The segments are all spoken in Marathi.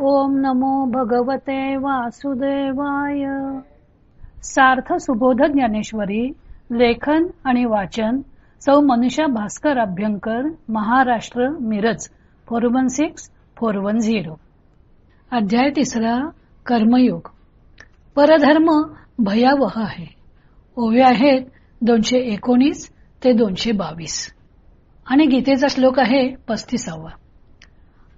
ओम नमो भगवते वासुदेवाय. सार्थ सुबोध ज्ञानेश्वरी लेखन आणि वाचन सौ Manusha Bhaskar Abhyankar Maharashtra Miraj four one six four one zero. अध्याय तिसरा कर्मयोग. परधर्म भयावह आहे. ओव्या आहेत दोनशे एकोणीस ते दोनशे बावीस. आणि गीतेचा श्लोक आहे पस्तीसावा.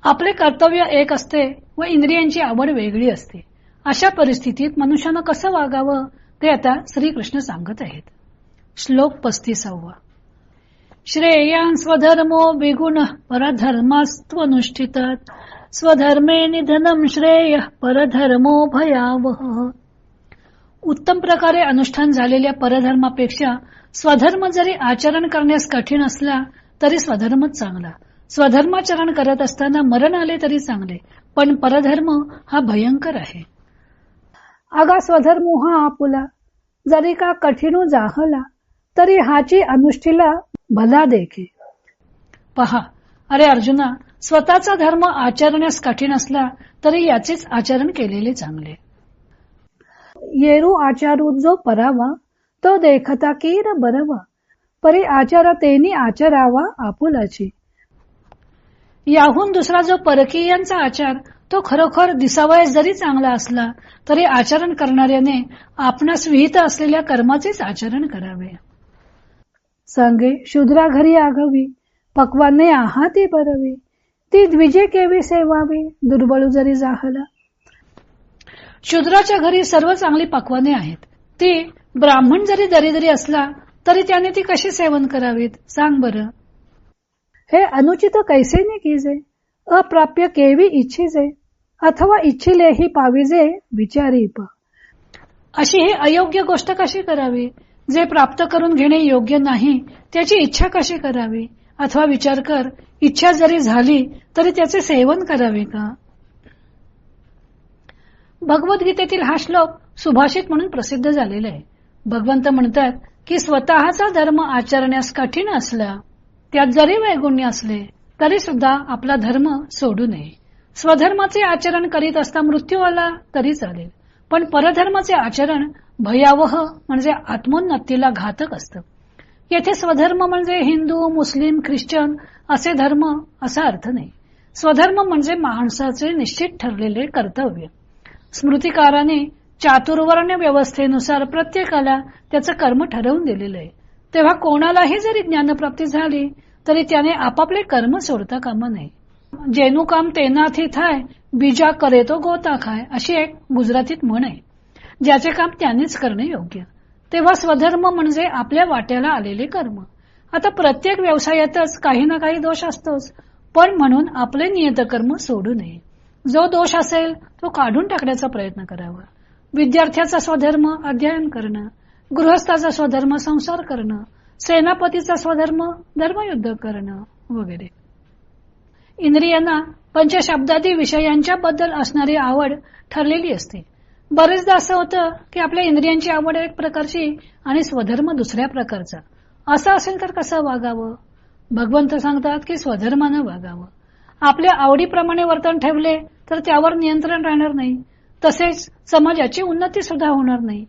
आपले कर्तव्य एक असते व इंद्रियांची आवड वेगळी असते. अशा परिस्थितीत मनुष्यानं कसं वागावं? ते आता श्रीकृष्ण सांगत आहेत. श्लोक पस्तीसावा. श्रेयान स्वधर्मो विगुण परधर्मास्त्वनुष्ठितात स्वधर्मे निधनम श्रेय परधर्मो भयावह। उत्तम प्रकारे अनुष्ठान झालेल्या परधर्मापेक्षा स्वधर्म जरी आचरण करण्यास कठीण असला तरी स्वधर्मच चांगला. स्वधर्माचरण करत असताना मरण आले तरी चांगले पण परधर्म हा भयंकर आहे. अगा स्वधर्म हा आपुला जरी का कठीण जाहला तरी हाची अनुष्ठीला भला देखे. पहा अरे अर्जुना स्वतःचा धर्म आचरण्यास कठीण असला तरी याचेच आचरण केलेले चांगले. येरू आचारू जो परावा तो देखता कीर बरवा परी आचार तेनी आचरावा आपुलाची. याहून दुसरा जो परकीयांचा आचार तो खरोखर दिसावयास जरी चांगला असला तरी आचरण करणाऱ्याने आपणास विहित असलेल्या कर्माचेच आचरण करावे. सांगे शूद्रा घरी आगावी पक्वाने आहाती बरवी ती द्विजे केवी सेवावी दुर्बळू जरी जाहला. शूद्राच्या घरी सर्व चांगली पक्वाने आहेत. ती ब्राह्मण जरी दरिद्री असला तरी त्याने ती कशी सेवन करावीत? सांग बरं. हे अनुचित कैसे ने कीजे अप्राप्य केवी इच्छिजे अथवा इच्छिले ही पाविजे विचारी अशी ही अयोग्य गोष्ट कशी करावी? जे प्राप्त करून घेणे योग्य नाही त्याची इच्छा कशी करावी? अथवा विचार कर इच्छा जरी झाली तरी त्याचे सेवन करावे का? भगवद्गीतेतील हा श्लोक सुभाषित म्हणून प्रसिद्ध झालेला आहे. भगवंत म्हणतात की स्वतःचा धर्म आचरण्यास कठीण असला त्यात जरी वैगुण्य असले तरी सुद्धा आपला धर्म सोडू नये. स्वधर्माचे आचरण करीत असता मृत्यू आला तरी चालेल. पण परधर्माचे आचरण भयावह म्हणजे आत्मोन्नतीला घातक असतं. येथे स्वधर्म म्हणजे हिंदू मुस्लिम ख्रिश्चन असे धर्म असा अर्थ नाही. स्वधर्म म्हणजे माणसाचे निश्चित ठरलेले कर्तव्य. स्मृतिकाराने चातुर्वर्ण व्यवस्थेनुसार प्रत्येकाला त्याचं कर्म ठरवून दिलेलं आहे. तेव्हा कोणालाही जरी ज्ञानप्राप्ती झाली तरी त्याने आपापले कर्म सोडता कामा नये. जेनू काम तेनाथी थाय बीजा करे तो गोता खाय अशी एक गुजरातीत म्हण आहे. ज्याचे काम त्यानेच करणे योग्य. तेव्हा स्वधर्म म्हणजे आपल्या वाट्याला आलेले कर्म. आता प्रत्येक व्यवसायातच काही ना काही दोष असतोच पण म्हणून आपले नियत कर्म सोडू नये. जो दोष असेल तो काढून टाकण्याचा प्रयत्न करावा. विद्यार्थ्याचा स्वधर्म अध्ययन करणं गृहस्थाचा स्वधर्म संसार करणं सेनापतीचा स्वधर्म धर्मयुद्ध करणं वगैरे. इंद्रियांना पंचशब्दादी विषयांच्या बद्दल असणारी आवड ठरलेली असते. बरेचदा असं होतं की आपल्या इंद्रियांची आवड एक प्रकारची आणि स्वधर्म दुसऱ्या प्रकारचा. असं असेल तर कसं वागावं? भगवंत सांगतात की स्वधर्मानं वागावं. आपल्या आवडीप्रमाणे वर्तन ठेवले तर त्यावर नियंत्रण राहणार नाही. तसेच समाजाची उन्नती सुद्धा होणार नाही.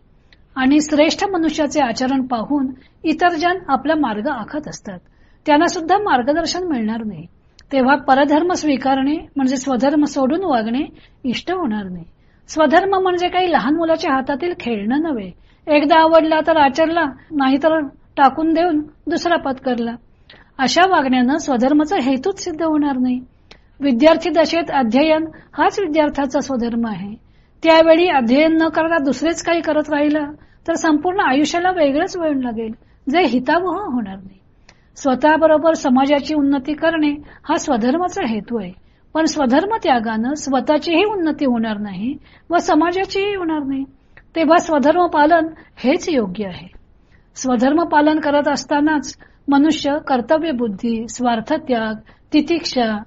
आणि श्रेष्ठ मनुष्याचे आचरण पाहून इतर जन आपला मार्ग आखत असतात. त्यांना सुद्धा मार्गदर्शन मिळणार नाही. तेव्हा परधर्म स्वीकारणे म्हणजे स्वधर्म सोडून वागणे इष्ट होणार नाही. स्वधर्म म्हणजे काही लहान मुलाच्या हातातील खेळणं नव्हे. एकदा आवडला तर आचरला नाहीतर टाकून देऊन दुसरा पत्करला. अशा वागण्यानं स्वधर्माचा हेतूच सिद्ध होणार नाही. विद्यार्थी दशेत अध्ययन हाच विद्यार्थ्याचा स्वधर्म आहे. त्यावेळी अध्ययन न करता दुसरेच काही करत राहिलं तर संपूर्ण आयुष्याला वेगळंच वळण लागेल. जे हितावह होणार नाही. स्वतःबरोबर समाजाची उन्नती करणे हा स्वधर्माचा हेतू आहे. पण स्वधर्म त्यागानं स्वतःचीही उन्नती होणार नाही व समाजाचीही होणार नाही. तेव्हा स्वधर्म पालन हेच योग्य आहे. स्वधर्म पालन करत असतानाच मनुष्य कर्तव्य बुद्धी स्वार्थ त्याग तितिक्षा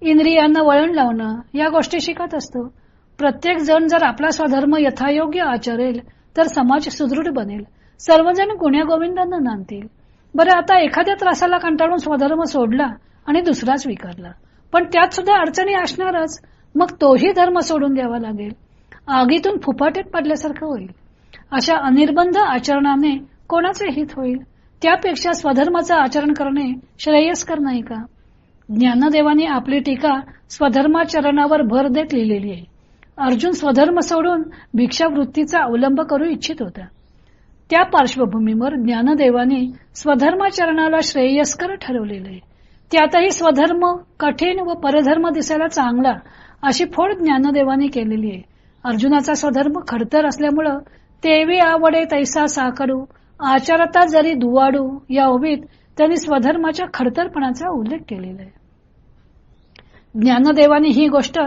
इंद्रियांना वळण लावणं या गोष्टी शिकत असतो. प्रत्येक जण जर आपला स्वधर्म यथायोग्य आचरेल तर समाज सुदृढ बनेल. सर्वजण गुण्यागोविंदांना नांदतील. बरं आता एखाद्या त्रासाला कंटाळून स्वधर्म सोडला आणि दुसरा स्वीकारला. पण त्यात सुद्धा अडचणी असणारच. मग तोही धर्म सोडून द्यावा लागेल. आगीतून फुफाटीत पडल्यासारखं होईल. अशा अनिर्बंध आचरणाने कोणाचे हित होईल? त्यापेक्षा स्वधर्माचं आचरण करणे श्रेयस्कर नाही का? ज्ञानदेवाने आपली टीका स्वधर्माचरणावर भर देत लिहिलेली आहे. अर्जुन स्वधर्म सोडून भिक्षावृत्तीचा अवलंब करू इच्छित होता. त्या पार्श्वभूमीवर ज्ञानदेवाने स्वधर्माचरणाला श्रेयस्कर ठरवलेले. आहे त्यातही स्वधर्म कठीण व परधर्म दिसायला चांगला अशी फोड ज्ञानदेवाने केलेली आहे. अर्जुनाचा स्वधर्म खडतर असल्यामुळं तेवी आवडे तैसा साकडू आचारता जरी दुवाडू या ओबीत त्यांनी स्वधर्माच्या खडतरपणाचा उल्लेख केलेला आहे. ज्ञानदेवाने ही गोष्ट